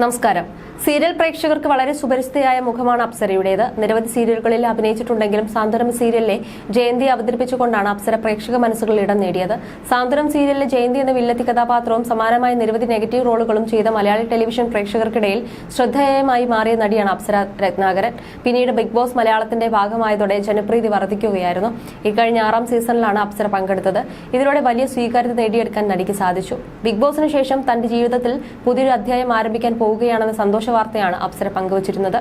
നമസ്കാരം. സീരിയൽ പ്രേക്ഷകർക്ക് വളരെ സുപരിചിതയായ മുഖമാണ് അപ്സരയുടേത്. നിരവധി സീരിയലുകളിൽ അഭിനയിച്ചിട്ടുണ്ടെങ്കിലും സാന്ത്വനം സീരിയലിലെ ജയന്തി അവതരിപ്പിച്ചുകൊണ്ടാണ് അപ്സര പ്രേക്ഷക മനസ്സുകളിൽ ഇടം നേടിയത്. സാന്ത്വനം സീരിയലിലെ ജയന്തി എന്ന വില്ലത്തി കഥാപാത്രവും സമാനമായ നിരവധി നെഗറ്റീവ് റോളുകളും ചെയ്ത മലയാളി ടെലിവിഷൻ പ്രേക്ഷകർക്കിടയിൽ ശ്രദ്ധേയമായി മാറിയ നടിയാണ് അപ്സര രത്നാകരൻ. പിന്നീട് ബിഗ് ബോസ് മലയാളത്തിന്റെ ഭാഗമായതോടെ ജനപ്രീതി വർദ്ധിക്കുകയായിരുന്നു. ഇക്കഴിഞ്ഞ ആറാം സീസണിലാണ് അപ്സര പങ്കെടുത്തത്. ഇതിലൂടെ വലിയ സ്വീകാര്യത നേടിയെടുക്കാൻ നടിക്ക് സാധിച്ചു. ബിഗ് ബോസിന് ശേഷം തന്റെ ജീവിതത്തിൽ പുതിയൊരു അധ്യായം ആരംഭിക്കാൻ പോവുകയാണെന്ന സന്തോഷ വാർത്തയാണ് അപ്സര പങ്കുവച്ചിരുന്നത്.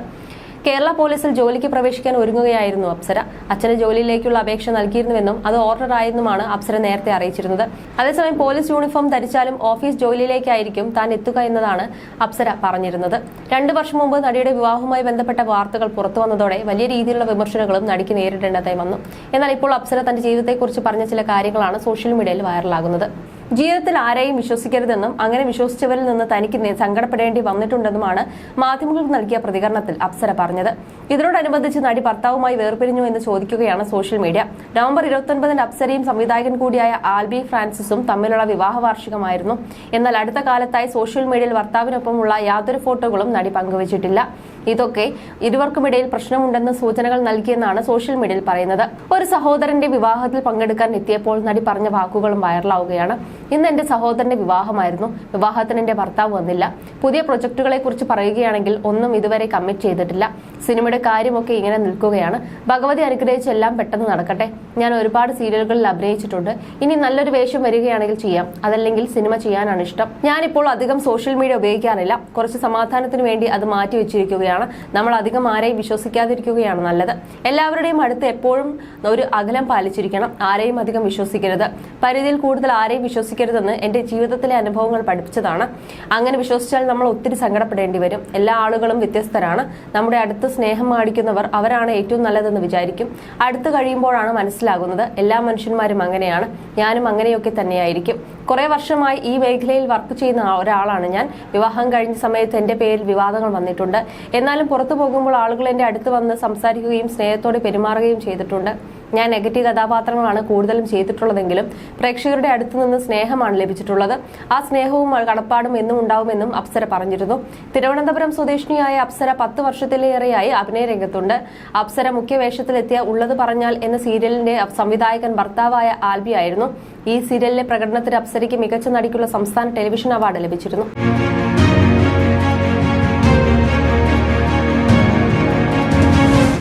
കേരള പോലീസിൽ ജോലിക്ക് പ്രവേശിക്കാൻ ഒരുങ്ങുകയായിരുന്നു അപ്സര. അച്ഛന് ജോലിയിലേക്കുള്ള അപേക്ഷ നൽകിയിരുന്നുവെന്നും അത് ഓർഡർ ആയിരുന്നുമാണ് അപ്സര നേരത്തെ അറിയിച്ചിരുന്നത്. അതേസമയം പോലീസ് യൂണിഫോം ധരിച്ചാലും ഓഫീസ് ജോലിയിലേക്കായിരിക്കും താൻ എത്തുക എന്നതാണ് അപ്സര പറഞ്ഞിരുന്നത്. രണ്ടു വർഷം മുമ്പ് നടിയുടെ വിവാഹവുമായി ബന്ധപ്പെട്ട വാർത്തകൾ പുറത്തു വന്നതോടെ വലിയ രീതിയിലുള്ള വിമർശനങ്ങളും നടിക്ക് നേരിടേണ്ടതായി വന്നു. എന്നാൽ ഇപ്പോൾ അപ്സര തന്റെ ജീവിതത്തെക്കുറിച്ച് പറഞ്ഞ ചില കാര്യങ്ങളാണ് സോഷ്യൽ മീഡിയയിൽ വൈറലാകുന്നത്. ജീവിതത്തിൽ ആരെയും വിശ്വസിക്കരുതെന്നും അങ്ങനെ വിശ്വസിച്ചവരിൽ നിന്ന് തനിക്ക് സങ്കടപ്പെടേണ്ടി വന്നിട്ടുണ്ടെന്നുമാണ് മാധ്യമങ്ങൾക്ക് നൽകിയ പ്രതികരണത്തിൽ അപ്സര പറഞ്ഞത്. ഇതിനോടനുബന്ധിച്ച് നടി ഭർത്താവുമായി വേർപിരിഞ്ഞു എന്ന് ചോദിക്കുകയാണ് സോഷ്യൽ മീഡിയ. നവംബർ ഇരുപത്തൊൻപതിന് അപ്സരയും സംവിധായകൻ കൂടിയായ ആൽബി ഫ്രാൻസിസും തമ്മിലുള്ള വിവാഹ വാർഷികമായിരുന്നു എന്നാൽ അടുത്ത കാലത്തായി സോഷ്യൽ മീഡിയയിൽ ഭർത്താവിനൊപ്പമുള്ള യാതൊരു ഫോട്ടോകളും നടി പങ്കുവച്ചിട്ടില്ല. ഇതൊക്കെ ഇരുവർക്കുമിടയിൽ പ്രശ്നമുണ്ടെന്ന് സൂചനകൾ നൽകിയെന്നാണ് സോഷ്യൽ മീഡിയയിൽ പറയുന്നത്. ഒരു സഹോദരന്റെ വിവാഹത്തിൽ പങ്കെടുക്കാൻ എത്തിയപ്പോൾ നടി പറഞ്ഞ വാക്കുകളും വൈറലാവുകയാണ്. ഇന്ന് എന്റെ സഹോദരന്റെ വിവാഹമായിരുന്നു. വിവാഹത്തിന് എന്റെ ഭർത്താവ് വന്നില്ല. പുതിയ പ്രൊജക്ടുകളെ കുറിച്ച് പറയുകയാണെങ്കിൽ ഒന്നും ഇതുവരെ കമ്മിറ്റ് ചെയ്തിട്ടില്ല. സിനിമയുടെ കാര്യമൊക്കെ ഇങ്ങനെ നിൽക്കുകയാണ്. ഭഗവതി അനുഗ്രഹിച്ച് എല്ലാം പെട്ടെന്ന് നടക്കട്ടെ. ഞാൻ ഒരുപാട് സീരിയലുകളിൽ അഭിനയിച്ചിട്ടുണ്ട്. ഇനി നല്ലൊരു വേഷം വരികയാണെങ്കിൽ ചെയ്യാം. അതല്ലെങ്കിൽ സിനിമ ചെയ്യാനാണ് ഇഷ്ടം. ഞാനിപ്പോൾ അധികം സോഷ്യൽ മീഡിയ ഉപയോഗിക്കാറില്ല. കുറച്ച് സമാധാനത്തിന് വേണ്ടി അത് മാറ്റി വെച്ചിരിക്കുകയാണ്. നമ്മൾ അധികം ആരെയും വിശ്വസിക്കാതിരിക്കുകയാണ് നല്ലത്. എല്ലാവരുടെയും അടുത്ത് എപ്പോഴും ഒരു അകലം പാലിച്ചിരിക്കണം. ആരെയും അധികം വിശ്വസിക്കരുത്. പരിധിയിൽ കൂടുതൽ ആരെയും വിശ്വസിക്കരുതെന്ന് എന്റെ ജീവിതത്തിലെ അനുഭവങ്ങൾ പഠിപ്പിച്ചതാണ്. അങ്ങനെ വിശ്വസിച്ചാൽ നമ്മൾ ഒത്തിരി സങ്കടപ്പെടേണ്ടി വരും. എല്ലാ ആളുകളും വ്യത്യസ്തരാണ്. നമ്മുടെ അടുത്ത് സ്നേഹം മാടിക്കുന്നവർ അവരാണ് ഏറ്റവും നല്ലതെന്ന് വിചാരിക്കും. അടുത്ത് കഴിയുമ്പോഴാണ് മനസ്സിലാകുന്നത്. എല്ലാ മനുഷ്യന്മാരും അങ്ങനെയാണ്. ഞാനും അങ്ങനെയൊക്കെ തന്നെയായിരിക്കും. കുറെ വർഷമായി ഈ മേഖലയിൽ വർക്ക് ചെയ്യുന്ന ഒരാളാണ് ഞാൻ. വിവാഹം കഴിഞ്ഞ സമയത്ത് എന്റെ പേരിൽ വിവാദങ്ങൾ വന്നിട്ടുണ്ട്. എന്നാലും പുറത്തു പോകുമ്പോൾ ആളുകൾ എന്റെ അടുത്ത് വന്ന് സംസാരിക്കുകയും സ്നേഹത്തോടെ പെരുമാറുകയും ചെയ്തിട്ടുണ്ട്. ഞാൻ നെഗറ്റീവ് കഥാപാത്രങ്ങളാണ് കൂടുതലും ചെയ്തിട്ടുള്ളതെങ്കിലും പ്രേക്ഷകരുടെ അടുത്തു നിന്ന് സ്നേഹമാണ് ലഭിച്ചിട്ടുള്ളത്. ആ സ്നേഹവും കടപ്പാടും എന്നും ഉണ്ടാവുമെന്നും അപ്സര പറഞ്ഞിരുന്നു. തിരുവനന്തപുരം സ്വദേശിനിയായ അപ്സര പത്ത് വർഷത്തിലേറെയായി അഭിനയ രംഗത്തുണ്ട്. അപ്സര മുഖ്യവേഷത്തിലെത്തിയ ഉള്ളത് പറഞ്ഞാൽ എന്ന സീരിയലിന്റെ സംവിധായകൻ ഭർത്താവായ ആൽബി ആയിരുന്നു. ഈ സീരിയലിലെ പ്രകടനത്തിന് അപ്സരയ്ക്ക് മികച്ച നടിക്കുള്ള സംസ്ഥാന ടെലിവിഷൻ അവാർഡ് ലഭിച്ചിരുന്നു.